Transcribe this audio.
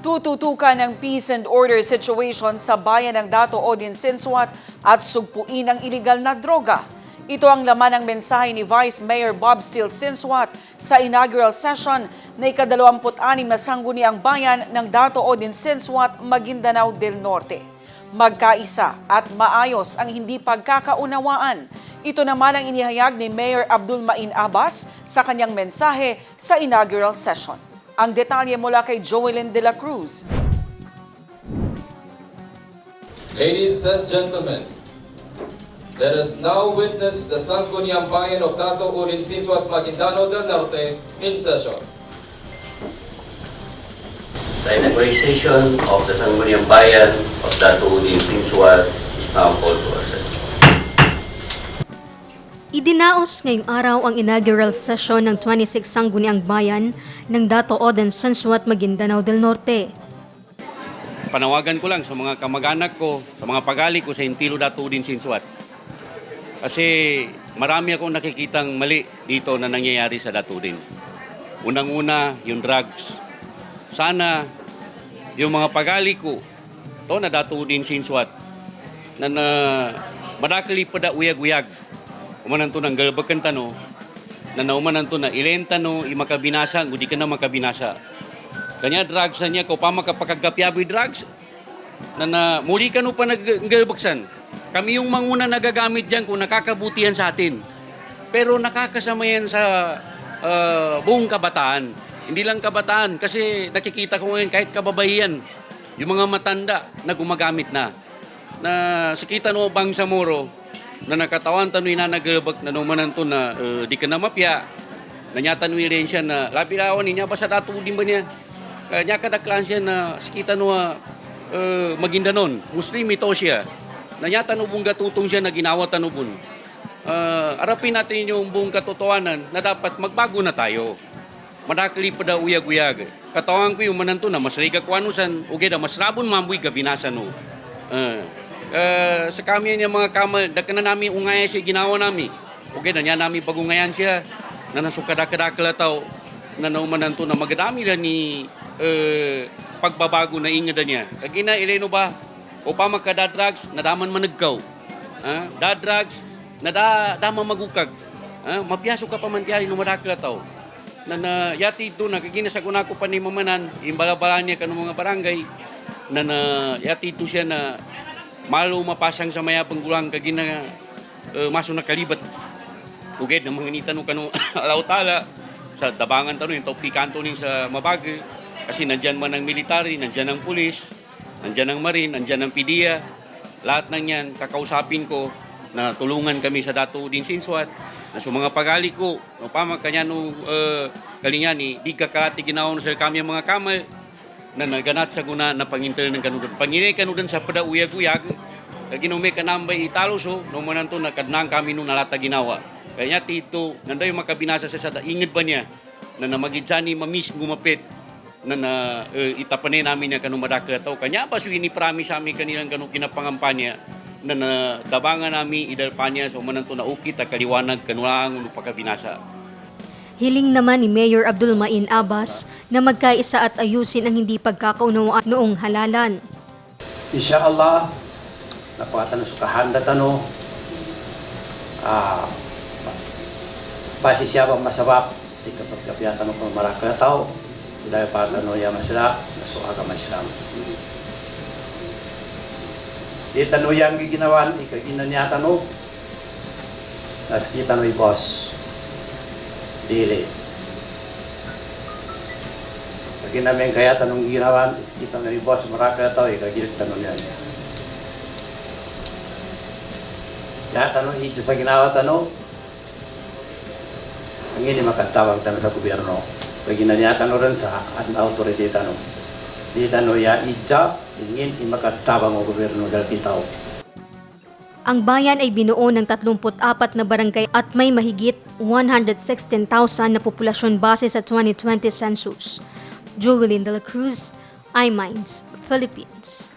Tututukan ng peace and order situation sa bayan ng Dato Odin Sinsuat at sugpuin ang iligal na droga. Ito ang laman ng mensahe ni Vice Mayor Bob Steele Sinsuat sa inaugural session na ikadalawamput-anim na sangguniang bayan ng Dato Odin Sinsuat, Maguindanao del Norte. Magkaisa at maayos ang hindi pagkakaunawaan. Ito naman ang inihayag ni Mayor Abdul Main Abbas sa kanyang mensahe sa inaugural session. Ang detalye mula kay Joelyn De La Cruz. Ladies and gentlemen, let us now witness the Sangguniang Bayan of Dato Urin Siswat Maguindano del Norte in session. The inauguration of the Sangguniang Bayan of Datuudin Pinsuat is now called to order. Idinaos ngayong araw ang inaugural session ng 26 Sangguniang Bayan ng Dato Oden Sansuat Maguindanao del Norte. panawagan ko lang sa mga kamag-anak ko, sa mga pagali ko sa Intilo Datudin Sinsuat. Kasi marami akong nakikitang mali dito na nangyayari sa Datudin. Unang-una, yung drugs. Sana yung mga pagali ko, to na Datudin Sinsuat, na na madakali pa da uyag-uyag. Umanan to ng galbakan tano, na naumanan to na ilentano, imakabinasa, hindi ka na makabinasa. Kanya drugs na niya ko pa makapagkagapyabi drugs na, na muli ka no pa naggalbaksan. Kami yung manguna nagagamit diyan kung nakakabutihan sa atin. Pero nakakasama yan sa ah, buong kabataan. Hindi lang kabataan kasi nakikita ko ngayon kahit kababayan, yung mga matanda na gumagamit na. Na sakita no bang sa muro na nakatawan tanoy na naggalbak na numanan to na eh, di ka na mapya. Nanyatan rin siya na labi lawan niya ba sa datu din ba niya? Uh, nya kadaklan siya na sikita no uh, magindanon. Muslim ito siya. Nanyata no bung gatutong siya na ginawa tanubon. Uh, arapin natin yung buong katotohanan na dapat magbago na tayo. Madakli pa da uyag-uyag. Katawan ko yung mananto na mas riga kwanusan uge da mas rabon mambuy gabinasan no. Uh, uh, sa kami niya mga kamal, daka na namin ungaya siya ginawa nami. Uge na niya namin pagungayan siya na nasukada-kadakala tao na naumanan to na magadami na ni eh, pagbabago na ingada niya. Kagina ileno ba? O pa magkada drugs, nadaman managgaw. Ha? Da drugs, nada dama magukag. Ha? Mapiyaso ka pa man tiyan no madakla tao. Na, na yati ito na kagina sa kuna ko pa ni mamanan, imbalabalan niya kanong mga barangay na na yati ito siya na malo mapasang sa maya panggulang kagina uh, maso nakalibat uged na mga nita no kanu alaw sa tabangan tano yung topikanto ning sa mabag kasi nandyan man ang military, nandyan ang pulis, nandyan ang marine, nandyan ang PDEA. Lahat ng yan, kakausapin ko na tulungan kami sa dato din sinswat. Na sa mga pagali ko, no pama kanya no uh, kalingani, di kakati ginawa no sa kami ang mga kamal na naganat sa guna na pangintel ng kanudan. Panginay kanudan sa pada uyag-uyag, ginume ka nambay italo so, no manan to nakadnang kami no nalata ginawa. Kaya tito, nanday makabinasa sa sada, ingid ba niya na namagidsani mamis gumapit na na uh, itapanay namin niya kanong madakla tao. Kanya pa so ini-promise sa amin kanilang kanong kinapangampanya na na dabangan namin idalpanya sa so, umanan to na ukit at kaliwanag kanulang pagkabinasa. Hiling naman ni Mayor Abdul Main Abbas na magkaisa at ayusin ang hindi pagkakaunawaan noong halalan. Insya Allah, napakatan sa kahanda tano, ah, basi siya ba masabak, di kapag kapiyatan mo kung marakla tao, dahil pa tano ya masira, naso agama Islam. Di tano yang giginawan, ikagina niya tano, nas kita no boss. Dili. Pag namin kaya tanong ginawan, is kita no boss, marakla tao, ikagilit tano niya niya. Lahat ano, ito sa ginawa tanong, ang ini makatawag tanong sa gobyerno. Pag ginanyatan rin sa at authority tanong. Di tanong ya ija, ingin imakatawag ng gobyerno dahil kitaw. Ang bayan ay binuo ng 34 na barangay at may mahigit 116,000 na populasyon base sa 2020 census. Jovelyn De La Cruz, iMinds, Philippines.